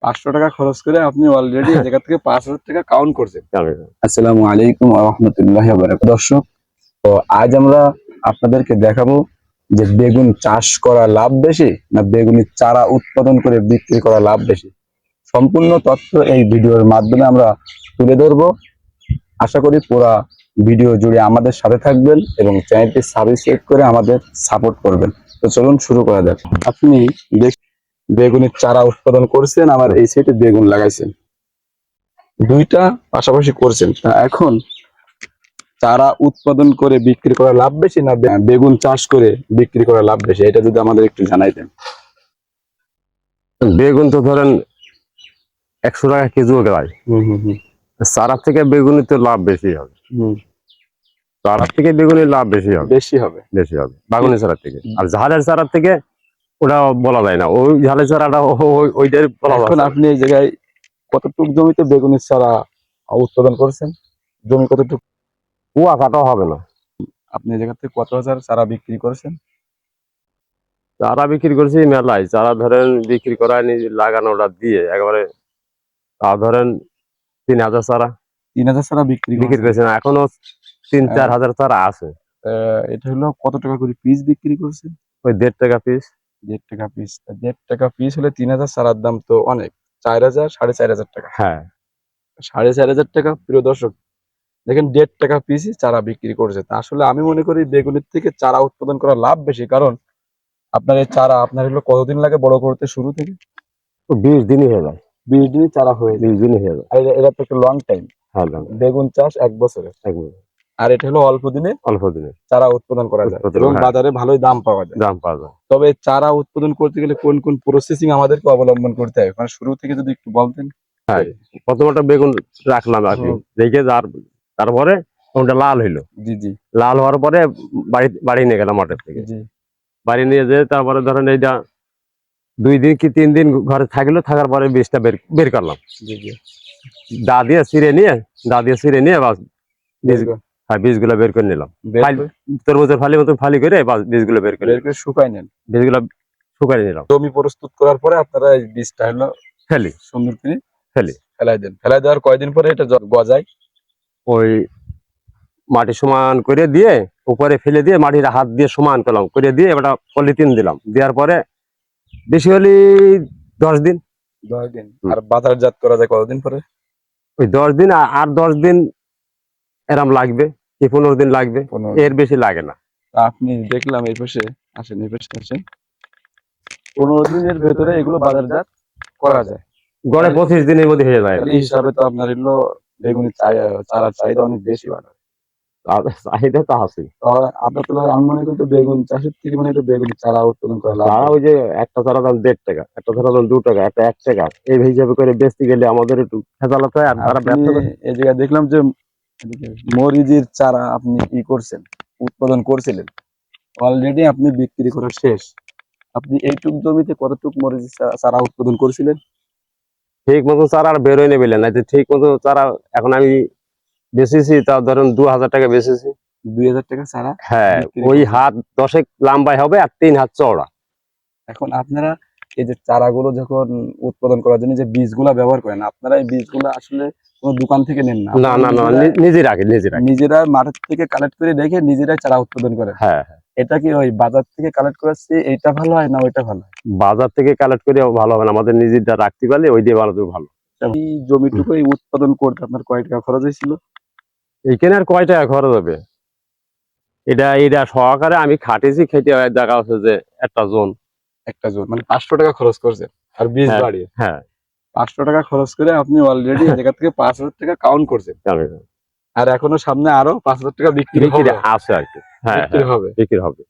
পাঁচশো টাকা খরচ করে আপনি অলরেডি জায়গা থেকে পাঁচ হাজার টাকা কাউন্ট করছেন। আসসালামু আলাইকুম রহমতুল্লাহ দর্শক তো আজ আমরা আপনাদেরকে দেখাবো যে বেগুন চাষ করা লাভ বেশি না বেগুনের চারা উৎপাদন করে বিক্রি করা লাভ বেশি। সম্পূর্ণ তথ্য এই ভিডিওর মাধ্যমে আমরা তুলে ধরবো। আশা করি পুরা ভিডিও জুড়ে আমাদের সাথে থাকবেন এবং চ্যানেলটি সাবস্ক্রাইব করে আমাদের সাপোর্ট করবেন। তো চলুন শুরু করা যাক। আপনি দেখ- বেগুনের চারা উৎপাদন করছেন আমার এই সাইডে বেগুন লাগাইছেন। দুইটা পাশাপাশি করছেন। তা এখন চারা উৎপাদন করে বিক্রি করা লাভ বেশি না বেগুন চাষ করে বিক্রি করা লাভ বেশি? এটা যদি আমাদের একটু জানাইতেন বেগুন তো ধরেন একশো টাকা কেজিও দেয় হুম হুম হুম। চারা থেকে বেগুনের তো লাভ বেশি হবে। হুম। চারা থেকে বেগুনের লাভ বেশি হবে। বেশি হবে। বেশি হবে। বাগুনের চারা থেকে। আর ঝালের চারা থেকে ওটা বলা যায় না। ওই ঝালের চারাটা ও- ওই- ওইটাই বলা এখন আপনি এই জায়গায় কতটুক জমিতে বেগুনের চারা উৎপাদন করছেন? জমি কতটুকু? কুয়া কাটা হবে না। আপনি এই জায়গা থেকে কত হাজার চারা বিক্রি করেছেন? চারা বিক্রি করেছি মেলায়। চারা ধরেন বিক্রি করা লাগানোটা দিয়ে একবারে তা ধরেন তিন হাজার চারা। তিন হাজার চারা বিক্রি বিক্রি করেছেন করেছে এখনও তিন চার হ্যাঁ। হাজার চারা আছে। এটা হলো কত টাকা করে পিস বিক্রি করছেন? ওই দেড় টাকা পিস। দেড় টাকা পিস দেড় টাকা পিস হলে তিন হাজার চারার দাম তো অনেক। চার হাজার সাড়ে চার হাজার টাকা। হ্যাঁ। সাড়ে চার হাজার টাকা প্রিয় দর্শক দেখেন দেড় টাকা পিসই চারা বিক্রি করছে। তা আসলে আমি মনে করি বেগুনের থেকে চারা উৎপাদন করা লাভ বেশি। কারণ আপনার এই চারা আপনার হলো কতদিন লাগে বড় করতে শুরু থেকে? বিশ দিনই হয়ে যায়। বিশ দিনই চারা হয়ে বিশ দিনই হয়ে যায়। এটা- তো একটা লং টাইম হ্যাঁ বেগুন চাষ এক বছরে। একদম আর এটা হলো অল্প দিনে অল্প দিনে চারা উৎপাদন করা যায় এবং। বাজারে ভালোই দাম পাওয়া যায়। দাম পাওয়া যায়। তবে চারা উৎপাদন করতে গেলে কোন কোন প্রসেসিং আমাদেরকে অবলম্বন করতে হয় মানে শুরু থেকে যদি একটু বলতেন। হ্যাঁ প্রথমটা বেগুন রাখলাম আর কি। হুম। রেখে তারপরে ওটা লাল হইল। জি জি। লাল হওয়ার পরে বাড়ি বাড়ি নিয়ে গেলাম মাঠের থেকে। জি। বাড়ি নিয়ে যেয়ে তারপরে ধরেন এইটা দুই দিন কি তিন দিন ঘরে থাকল থাকার পরে বীজটা বের বের করলাম। জি জি। দা দিয়ে ছিঁড়ে নিয়ে দা দিয়ে ছিঁড়ে নিয়ে বাস হ্যাঁ বীজগুলো বের করে নিলাম। তরমুজের ফালি মতো ফালি করে বীজগুলো বের করে বের করে শুকাই নেন। বীজগুলো শুকাই নিলাম। জমি প্রস্তুত করার পরে আপনারা এই বীজটা হলো ফেলি। সুন্দর করে ফেলি। ফেলাই দেন। ফেলাই দেওয়ার কয়দিন পরে এটা গজায়? ওই মাটি সমান করে দিয়ে উপরে ফেলে দিয়ে মাটির হাত দিয়ে সমান করলাম। করে দিয়ে এবার পলিথিন দিলাম। দেওয়ার পরে বেশি হলে দশ দিন। দশ দিন। আর বাজারজাত করা যায় কতদিন পরে? ওই দশ দিন আর- আর দশ দিন এরম লাগবে। কি পনেরো দিন লাগবে। এর বেশি লাগে না। আপনি দেখলাম এই পাশে আসেন এই পাশে আসেন। পনেরো দিনের ভেতরে এগুলো বাজারজাত করা যায়। গড়ে পঁচিশ দিনের মধ্যে হয়ে যায়। এই হিসাবে তো আপনার এগুলো বেগুনি চারার চাহিদা অনেক বেশি বাড়ে। চাহিদা তো আছে আপনার তো আমি মনে করি বেগুন চাষের থেকে মানে বেগুন চারা উৎপাদন করা ওই যে একটা চারা দাম দেড় টাকা একটা চারা দাম দু টাকা একটা এক টাকা। এই হিসাবে করে বেচতে গেলে আমাদের একটু হয় আর। এই জায়গায় দেখলাম যে মরিচের চারা আপনি ই করছেন উৎপাদন করছিলেন অলরেডি আপনি বিক্রি করা শেষ। আপনি এইটুক জমিতে কতটুক মরিচ চারা উৎপাদন করেছিলেন? ঠিক মতো চারা আর বেরোয় নেবে না ঠিক মতো চারা এখন আমি বেচেছি তা ধরুন দু হাজার টাকা বেচেছি। দুই হাজার টাকা চারা হ্যাঁ ওই হাত দশেক লম্বাই হবে আর তিন হাত চওড়া। এখন আপনারা এই যে চারাগুলো যখন উৎপাদন করার জন্য যে বীজগুলা ব্যবহার করেন আপনারা এই বীজগুলো আসলে কোনো দোকান থেকে নেন না। না না না আপনারা নি- নিজে রাখে নিজে নিজেরা মাঠের থেকে কালেক্ট করে রেখে নিজেরাই চারা উৎপাদন করেন। হ্যাঁ হ্যাঁ। এটা কি ওই বাজার থেকে কালেক্ট করাচ্ছি এইটা ভালো হয় না ওইটা ভালো হয়? বাজার থেকে কালেক্ট করে ভালো হবে না আমাদের নিজেরটা রাখতে পারলে ওই দিয়ে ভালো ভালো। এই জমিটুকু এই উৎপাদন করতে আপনার কয় টাকা খরচ হয়েছিল? এইখানে আর কয় টাকা খরচ হবে? এটা এটা সহকারে আমি খাটেছি খেটে দেখা হচ্ছে যে একটা জোন। একটা জোন মানে পাঁচশো টাকা খরচ করছে আর বীজ হ্যাঁ। বাড়িয়ে। হ্যাঁ। পাঁচশো টাকা খরচ করে আপনি অলরেডি জায়গা থেকে পাঁচ হাজার টাকা কাউন্ট করছেন। আর এখনও সামনে আরও পাঁচ হাজার টাকা বিক্রি আছে আর কি। হ্যাঁ বিক্রি হ্যাঁ, হবে। বিক্রি হবে।